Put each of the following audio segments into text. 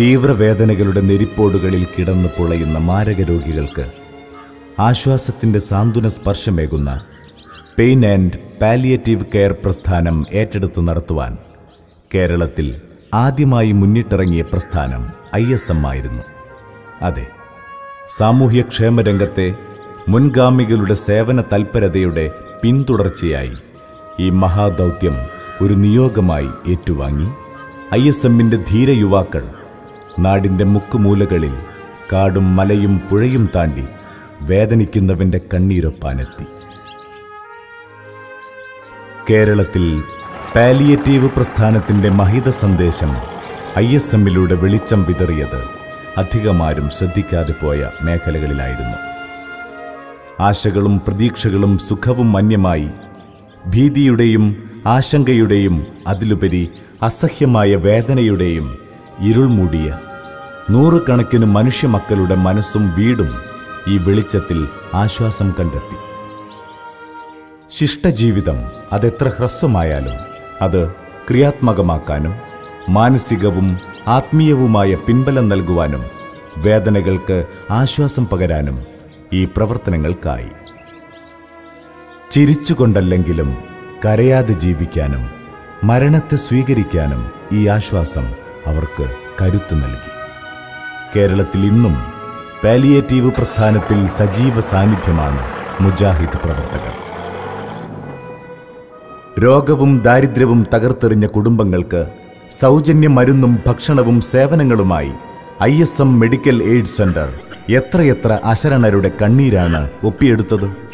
തീവ്രവേദനകളുടെ നെരിപ്പോടുകളിൽ കിടന്ന് പുളയുന്ന മാരക രോഗികൾക്ക് ആശ്വാസത്തിന്റെ സാന്ത്വന സ്പർശമേകുന്ന പെയിൻ ആൻഡ് പാലിയേറ്റീവ് കെയർ പ്രസ്ഥാനം ഏറ്റെടുത്ത് നടത്തുവാൻ കേരളത്തിൽ ആദ്യമായി മുന്നിട്ടിറങ്ങിയ പ്രസ്ഥാനം ഐ എസ് എം ആയിരുന്നു. അതെ സാമൂഹ്യക്ഷേമ രംഗത്തെ മുൻഗാമികളുടെ സേവന തൽപരതയുടെ പിന്തുടർച്ചയായി ഈ മഹാദൗത്യം ഒരു നിയോഗമായി ഏറ്റുവാങ്ങി. ഐ എസ് എമ്മിന്റെ ധീര യുവാക്കൾ നാടിന്റെ മുക്കുമൂലകളിൽ കാടും മലയും പുഴയും താണ്ടി വേദനിക്കുന്നവന്റെ കണ്ണീരൊപ്പാനെത്തി. കേരളത്തിൽ പാലിയേറ്റീവ് പ്രസ്ഥാനത്തിന്റെ മഹിത സന്ദേശം ഐ എസ് എമ്മിലൂടെ വെളിച്ചം വിതറിയത് അധികമാരും ശ്രദ്ധിക്കാതെ പോയ മേഖലകളിലായിരുന്നു. ആശകളും പ്രതീക്ഷകളും സുഖവും മന്യമായി ഭീതിയുടെയും ആശങ്കയുടെയും അതിലുപരി അസഹ്യമായ വേദനയുടെയും ഇരുൾ മൂടിയ നൂറുകണക്കിന് മനുഷ്യമക്കളുടെ മനസ്സും വീടും ഈ വെളിച്ചത്തിൽ ആശ്വാസം കണ്ടെത്തി. ശിഷ്ടജീവിതം അതെത്ര ഹ്രസ്വമായാലും അത് ക്രിയാത്മകമാക്കാനും മാനസികവും ആത്മീയവുമായ പിൻബലം നൽകുവാനും വേദനകൾക്ക് ആശ്വാസം പകരാനും ഈ പ്രവർത്തനങ്ങൾക്കായി. ചിരിച്ചുകൊണ്ടല്ലെങ്കിലും കരയാതെ ജീവിക്കാനും മരണത്തെ സ്വീകരിക്കാനും ഈ ആശ്വാസം അവർക്ക് കരുത്തു നൽകി. കേരളത്തിൽ ഇന്നും പാലിയേറ്റീവ് പ്രസ്ഥാനത്തിൽ സജീവ സാന്നിധ്യമാണ് മുജാഹിദ് പ്രവർത്തകർ. രോഗവും ദാരിദ്ര്യവും തകർത്തെറിഞ്ഞ കുടുംബങ്ങൾക്ക് സൗജന്യ മരുന്നും ഭക്ഷണവും സേവനങ്ങളുമായി I S M medical aid centre എത്രയെത്ര അശരണരുടെ കണ്ണീരാണ് ഒപ്പിയെടുത്തത്?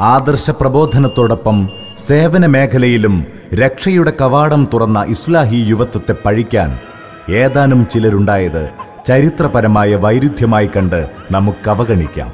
ആദർശ പ്രബോധനത്തോടൊപ്പം സേവന മേഖലയിലും രക്ഷയുടെ കവാടം തുറന്ന ഇസ്ലാഹി യുവത്വത്തെ പഴിക്കാൻ ഏതാനും ചിലരുണ്ടായത് ചരിത്രപരമായ വൈരുദ്ധ്യമായി കണ്ട് നമുക്ക് അവഗണിക്കാം